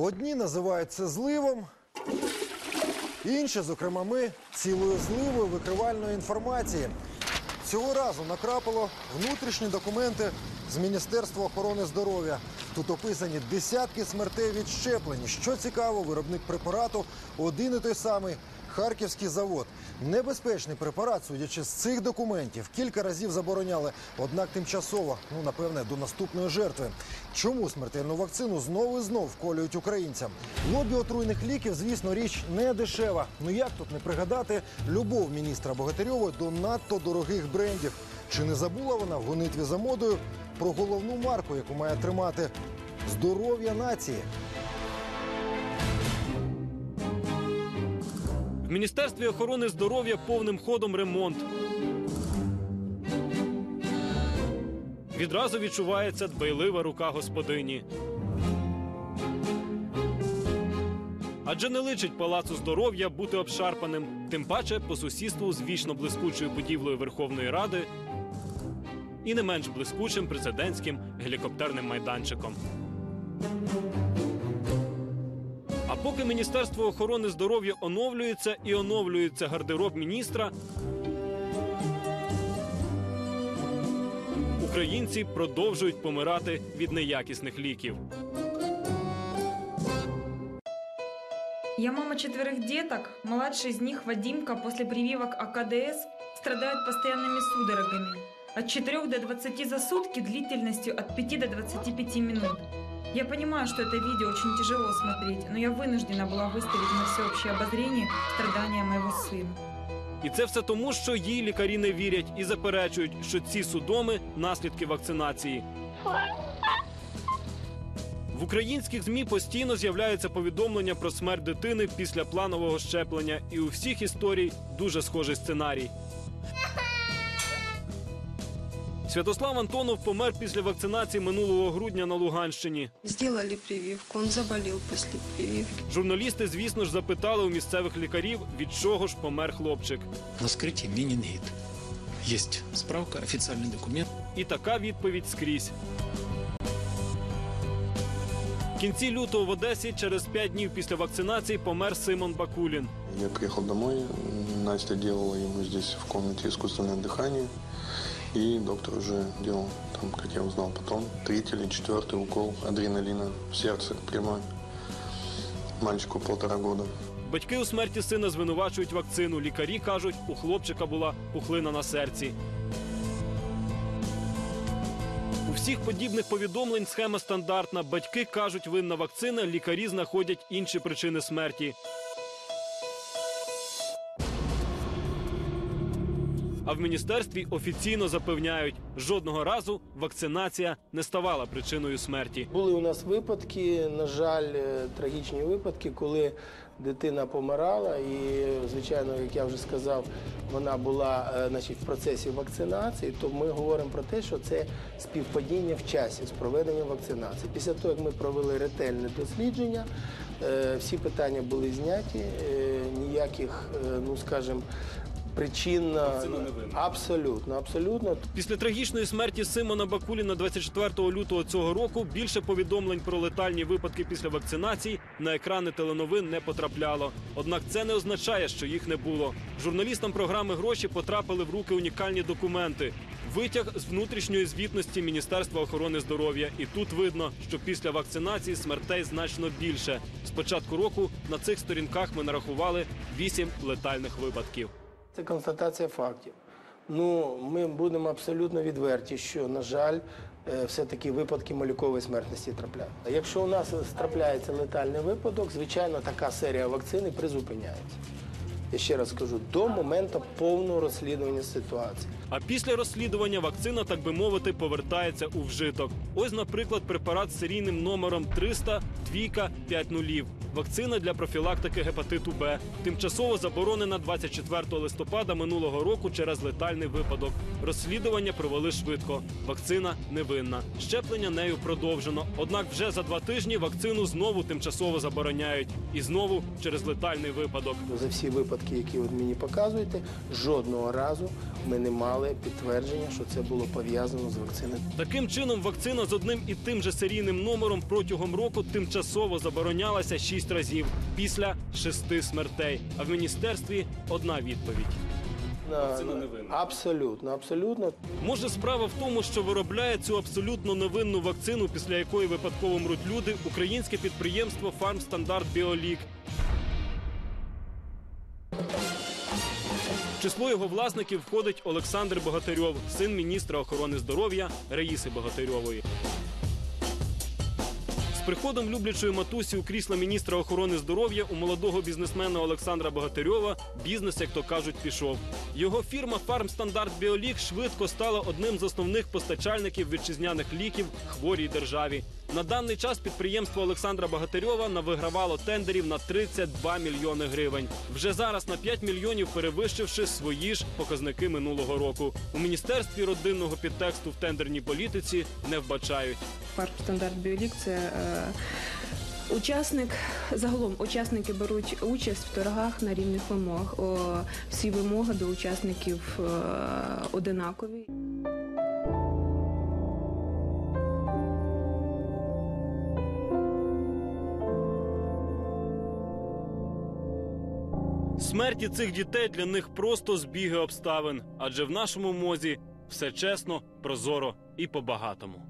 Одні називають це зливом, інші, зокрема ми, цілою зливою викривальної інформації. Цього разу накрапило внутрішні документи з Міністерства охорони здоров'я. Тут описані десятки смертей від щеплень. Що цікаво, виробник препарату один і той самий Харківський завод. Небезпечний препарат, судячи з цих документів, кілька разів забороняли, однак тимчасово, ну напевне, до наступної жертви. Чому смертельну вакцину знову і знов вколюють українцям? Лобі отруйних ліків, звісно, річ не дешева. Ну як тут не пригадати любов міністра Богатирьова до надто дорогих брендів? Чи не забула вона в гонитві за модою про головну марку, яку має тримати здоров'я нації? В Міністерстві охорони здоров'я повним ходом ремонт. Відразу відчувається дбайлива рука господині. Адже не личить палацу здоров'я бути обшарпаним, тим паче по сусідству з вічно блискучою будівлею Верховної Ради і не менш блискучим президентським гелікоптерним майданчиком. А поки Міністерство охорони здоров'я оновлюється і оновлюється гардероб міністра, українці продовжують помирати від неякісних ліків. Я мама четверых деток. Младший из них, Вадимка, после прививок АКДС страдает постоянными судорогами. От 4 до 20 за сутки длительностью от 5 до 25 минут. Я понимаю, что это видео очень тяжело смотреть, но я вынуждена была выставить на всеобщее обозрение страдания моего сына. І це все тому, що їй лікарі не вірять і заперечують, що ці судоми наслідки вакцинації. В українських змі постійно з'являються повідомлення про смерть дитини після планового щеплення, і у всіх історій дуже схожий сценарій. Святослав Антонов помер після вакцинації минулого грудня на Луганщині. Сделали прививку, он заболел после прививки. Журналісти, звісно ж, запитали у місцевих лікарів, від чого ж помер хлопчик. На вскрытии менингит. Есть справка, официальный документ. І така відповідь скрізь. В кінці лютого в Одесі через п'ять днів після вакцинації помер Симон Бакулін. Я приехал домой, Настя делала ему здесь в комнате искусственное дыхание, и доктор уже делал, там, как я узнал потом, третий или четвертый укол адреналина в сердце прямой. Мальчику полтора года. Батьки у смерті сина звинувачують вакцину. Лікарі кажуть, у хлопчика була пухлина на серці. У всіх подібних повідомлень схема стандартна. Батьки кажуть, винна вакцина, лікарі знаходять інші причини смерті. А в міністерстві офіційно запевняють, жодного разу вакцинація не ставала причиною смерті. Були у нас випадки, на жаль, е, трагічні випадки, коли дитина помирала, і, звичайно, як я вже сказав, вона була е, значить, в процесі вакцинації, то ми говоримо про те, що це співпадіння в часі з проведенням вакцинації. Після того, як ми провели ретельне дослідження, е, всі питання були зняті, ніяких, ну скажімо, причин е, абсолютно, абсолютно. Після трагічної смерті Симона Бакуліна 24 лютого цього року більше повідомлень про летальні випадки після вакцинації на екрани теленовин не потрапляло. Однак це не означає, що їх не було. Журналістам програми гроші потрапили в руки унікальні документи. Витяг з внутрішньої звітності Міністерства охорони здоров'я. І тут видно, що після вакцинації смертей значно більше. З початку року на цих сторінках ми нарахували 8 летальних випадків. Це констатація фактів. Ну, ми будемо абсолютно відверті, що, на жаль, е, все-таки випадки малюкової смертності трапляють. Якщо у нас трапляється летальний випадок, звичайно, така серія вакцини призупиняється. Я ще раз скажу, до моменту повного розслідування ситуації. А після розслідування вакцина, так би мовити, повертається у вжиток. Ось, наприклад, препарат з серійним номером 300 двійка 5 нулів. Вакцина для профілактики гепатиту Б. Тимчасово заборонена 24 листопада минулого року через летальний випадок. Розслідування провели швидко. Вакцина невинна. Щеплення нею продовжено. Однак вже за два тижні вакцину знову тимчасово забороняють. І знову через летальний випадок. За всі випадки, які ви мені показуєте, жодного разу ми не мали підтвердження, що це було пов'язано з вакциною. Таким чином, вакцина з одним і тим же серійним номером протягом року тимчасово заборонялася шість разів після шести смертей. А в міністерстві одна відповідь. Вакцина невинна. Абсолютно, абсолютно. Може, справа в тому, що виробляє цю абсолютно невинну вакцину, після якої випадково мруть люди, українське підприємство Фармстандарт Біолік. В число його власників входить Олександр Богатирьов, син міністра охорони здоров'я Раїси Богатирьової. Приходом люблячої матусі у крісла міністра охорони здоров'я у молодого бізнесмена Олександра Богатирьова бізнес, як то кажуть, пішов. Його фірма Фармстандарт Біолік швидко стала одним з основних постачальників вітчизняних ліків хворій державі. На даний час підприємство Олександра Богатирьова навигравало тендерів на 32 мільйони гривень. Вже зараз на 5 мільйонів перевищивши свої ж показники минулого року. У міністерстві родинного підтексту в тендерній політиці не вбачають. Парк стандарт Біолік це е, учасник. Загалом учасники беруть участь в торгах на рівних вимог. О, всі вимоги до учасників е, одинакові. Смерті цих дітей для них просто збіги обставин, адже в нашому мозі все чесно, прозоро і по-багатому.